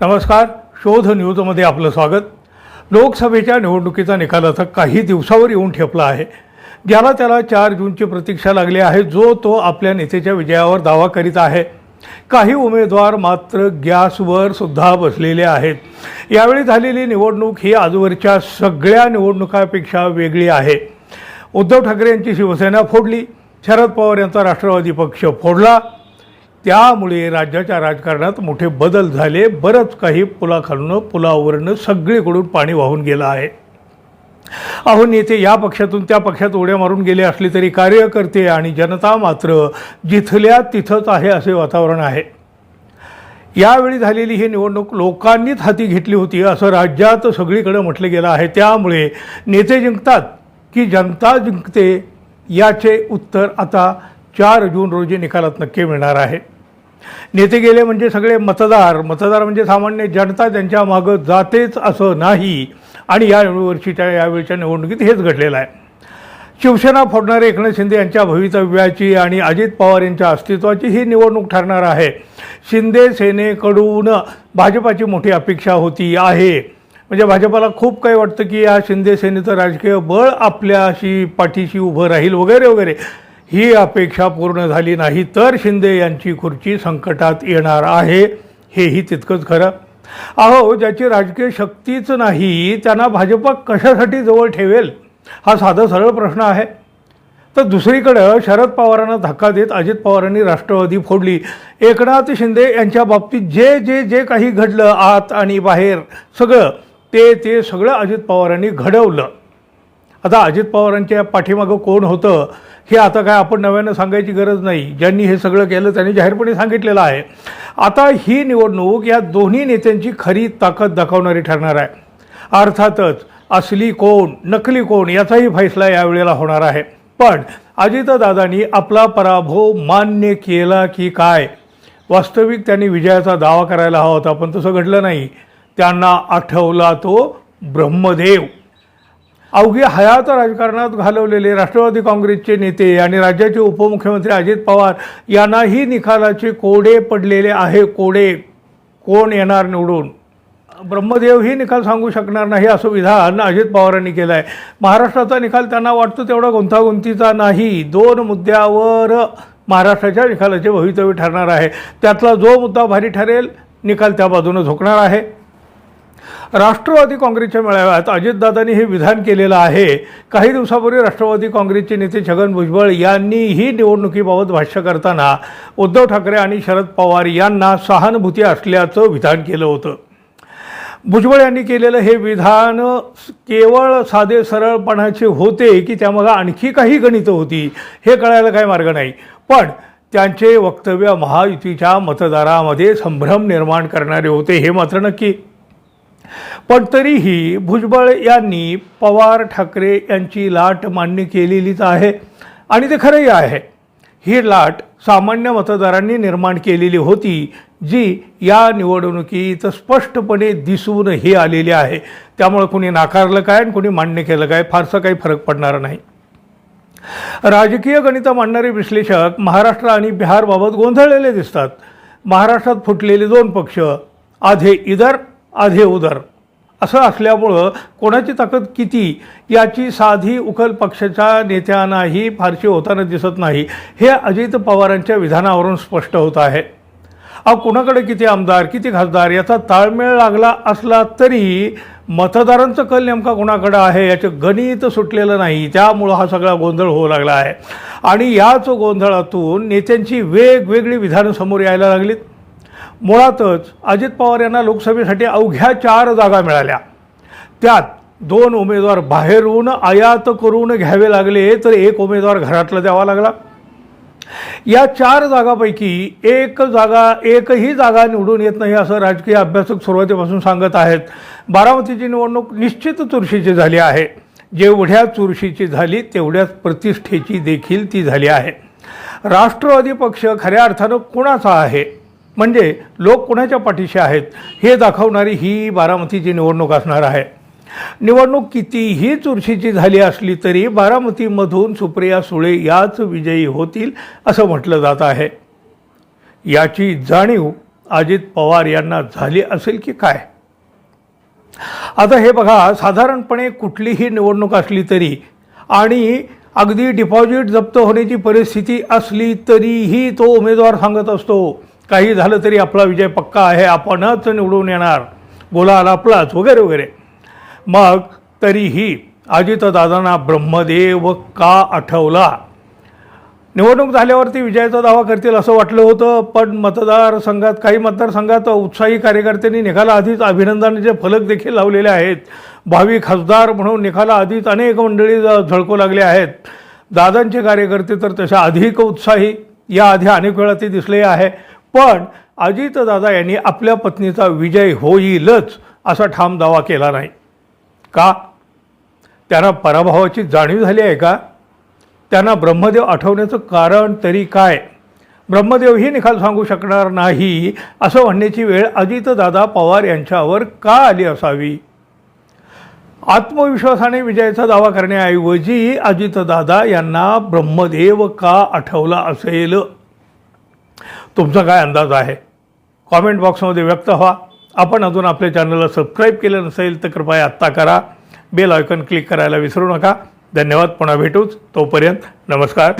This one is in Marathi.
नमस्कार शोध न्यूजमध्ये आपलं स्वागत. लोकसभेच्या निवडणुकीचा निकाल आता काही दिवसावर येऊन ठेपला आहे. ज्याला त्याला चार जूनची प्रतीक्षा लागली आहे जो तो आपल्या नेत्याच्या विजयावर दावा करीत आहे. काही उमेदवार मात्र गॅसवर सुद्धा बसलेले आहेत. यावेळी झालेली निवडणूक ही आजवरच्या सगळ्या निवडणुकापेक्षा वेगळी आहे. उद्धव ठाकरे यांची शिवसेना फोडली शरद पवार यांचा राष्ट्रवादी पक्ष फोडला त्यामुळे राज्याच्या राजकारणात मोठे बदल झाले. बरंच काही पुलाखालून पुलावरनं सगळीकडून पाणी वाहून गेलं आहे. अहो नेते या पक्षातून त्या पक्षात उड्या मारून गेले असले तरी कार्यकर्ते आणि जनता मात्र जिथल्या तिथंच आहे असे वातावरण आहे. यावेळी झालेली ही निवडणूक लोकांनीच हाती घेतली होती असं राज्यात सगळीकडे म्हटलं गेलं आहे. त्यामुळे नेते जिंकतात की जनता जिंकते याचे उत्तर आता चार जून रोजी निकालात नक्की मिळणार आहे. नेते गेले म्हणजे सगळे मतदार मतदार म्हणजे सामान्य जनता त्यांच्या मागं जातेच असं नाही. आणि या वर्षीच्या यावेळच्या निवडणुकीत हेच घडलेलं आहे. शिवसेना फोडणारे एकनाथ शिंदे यांच्या भवितव्याची आणि अजित पवार यांच्या अस्तित्वाची ही निवडणूक ठरणार आहे. शिंदे सेनेकडून भाजपाची मोठी अपेक्षा होती आहे. म्हणजे भाजपाला खूप काही वाटतं की या शिंदे सेनेचं राजकीय बळ आपल्याशी पाठीशी उभं राहील वगैरे वगैरे. ही अपेक्षा पूर्ण झाली नाही तर शिंदे यांची खुर्ची संकटात येणार आहे. हेही तितकंच खरं. अहो ज्याची राजकीय शक्तीच नाही त्यांना भाजपा कशासाठी जवळ ठेवेल? हा साधा सरळ प्रश्न आहे. तर दुसरीकडं शरद पवारांना धक्का देत अजित पवारांनी राष्ट्रवादी फोडली. एकनाथ शिंदे यांच्या बाबतीत जे जे जे काही घडलं आत आणि बाहेर सगळं ते ते सगळं अजित पवारांनी घडवलं. आता अजित पवारांच्या पाठीमागं कोण होतं हे आता काय आपण नव्यानं सांगायची गरज नाही. ज्यांनी हे सगळं केलं त्यांनी जाहीरपणे सांगितलेलं आहे. आता ही निवडणूक या दोन्ही नेत्यांची खरी ताकद दाखवणारी ठरणार आहे. अर्थातच असली कोण नकली कोण याचाही फैसला यावेळेला होणार आहे. पण अजितदादांनी आपला पराभव मान्य केला की काय? वास्तविक त्यांनी विजयाचा दावा करायला हवा होता पण तसं घडलं नाही. त्यांना आठवला तो ब्रह्मदेव. अवघी हयात राजकारणात घालवलेले राष्ट्रवादी काँग्रेसचे नेते आणि राज्याचे उपमुख्यमंत्री अजित पवार यांनाही निकालाचे कोडे पडलेले आहे. कोडे? कोण येणार निवडून? ब्रह्मदेवही निकाल सांगू शकणार नाही असं विधान अजित पवारांनी केलं आहे महाराष्ट्राचा निकाल त्यांना वाटतो तेवढा गुंतागुंतीचा नाही. दोन मुद्द्यावर महाराष्ट्राच्या निकालाचे भवितव्य ठरणार आहे. त्यातला जो मुद्दा भारी ठरेल निकाल त्या बाजूनं झोकणार आहे. राष्ट्रवादी काँग्रेसच्या मेळाव्यात अजितदादांनी हे विधान केलेलं आहे. काही दिवसापूर्वी राष्ट्रवादी काँग्रेसचे नेते छगन भुजबळ यांनीही निवडणुकीबाबत भाष्य करताना उद्धव ठाकरे आणि शरद पवार यांना सहानुभूती असल्याचं विधान केलं होतं. भुजबळ यांनी केलेलं हे विधान केवळ साधे सरळपणाचे होते की त्यामागं आणखी काही गणितं होती हे कळायला काही मार्ग नाही. पण त्यांचे वक्तव्य महायुतीच्या मतदारामध्ये संभ्रम निर्माण करणारे होते हे मात्र नक्की पण तरीही भुजबळ यांनी पवार ठाकरे यांची लाट मान्य केलेलीच आहे. आणि ते खरंही आहे. ही लाट सामान्य मतदारांनी निर्माण केलेली होती जी या निवडणुकीत स्पष्टपणे दिसूनही आलेली आहे. त्यामुळे कुणी नाकारलं काय आणि कुणी मान्य केलं काय फारसा काही फरक पडणार नाही. राजकीय गणितं मांडणारे विश्लेषक महाराष्ट्र आणि बिहारबाबत गोंधळलेले दिसतात. महाराष्ट्रात फुटलेले दोन पक्ष आधे इधर आधे उदर. असं असल्यामुळं कोणाची ताकद किती याची साधी उकल पक्षाच्या नेत्यांनाही फारशी होताना दिसत नाही. हे अजित पवारांच्या विधानावरून स्पष्ट होत आहे. अहो कुणाकडे किती आमदार किती खासदार याचा ताळमेळ लागला असला तरी मतदारांचं कल नेमका कुणाकडं आहे याचं गणित सुटलेलं नाही. त्यामुळं हा सगळा गोंधळ होऊ लागला आहे. आणि याच गोंधळातून नेत्यांची वेगवेगळी विधानं समोर यायला लागलीत. मुळातच अजित पवार यांना लोकसभेसाठी अवघ्या चार जागा मिळाल्या. त्यात दोन उमेदवार बाहेरून आयात करून घ्यावे लागले तर एक उमेदवार घरातला द्यावा लागला. या चार जागापैकी एक जागा एकही जागा निवडून येत नाही असं राजकीय अभ्यासक सुरुवातीपासून सांगत आहेत. बारामतीची निवडणूक निश्चित चुरशीची झाली आहे. जेवढ्या चुरशीची झाली तेवढ्याच प्रतिष्ठेची देखील ती झाली आहे. राष्ट्रवादी पक्ष खऱ्या अर्थानं कुणाचा आहे? म्हणजे लोक कुणाच्या पाठीशी आहेत हे दाखवणारी ही बारामतीची निवडणूक असणार आहे. निवडणूक कितीही चुरशीची झाली असली तरी बारामतीमधून सुप्रिया सुळे याच विजयी होतील असं म्हटलं जात आहे. याची जाणीव अजित पवार यांना झाली असेल की काय? आता हे बघा साधारणपणे कुठलीही निवडणूक असली तरी आणि अगदी डिपॉझिट जप्त होण्याची परिस्थिती असली तरीही तो उमेदवार सांगत असतो काही झालं तरी आपला विजय पक्का आहे आपणच निवडून येणार. बोला आला आपलाच वगैरे वगैरे. मग तरीही अजितदादांना ब्रह्मदेव का आठवला? निवडणूक झाल्यावरती विजयाचा दावा करतील असं वाटलं होतं पण मतदारसंघात काही मतदारसंघात उत्साही कार्यकर्त्यांनी निघाला आधीच अभिनंदनाचे फलक देखील लावलेले आहेत. भावी खासदार म्हणून निघाला आधीच अनेक मंडळी ज- झळकू लागले आहेत. दादांचे कार्यकर्ते तर तशा अधिक उत्साही याआधी अनेक वेळा ते दिसले आहे पण अजितदादा यांनी आपल्या पत्नीचा विजय होईलच असा ठाम दावा केला नाही. का? त्यांना पराभवाची जाणीव झाली आहे का? त्यांना ब्रह्मदेव आठवण्याचं कारण तरी काय? ब्रह्मदेवही निकाल सांगू शकणार नाही असं म्हणण्याची वेळ अजितदादा पवार यांच्यावर का आली असावी? आत्मविश्वासाने विजयाचा दावा करण्याऐवजी अजितदादा यांना ब्रह्मदेव का आठवला असेल? तुमचा काय अंदाज आहे? कॉमेंट बॉक्समध्ये व्यक्त व्हा. आपण अजून आपल्या चॅनलला सबस्क्राईब केलं नसेल तर कृपया आत्ता करा. बेल आयकॉन क्लिक करायला विसरू नका. धन्यवाद. पुन्हा भेटूच. तोपर्यंत नमस्कार.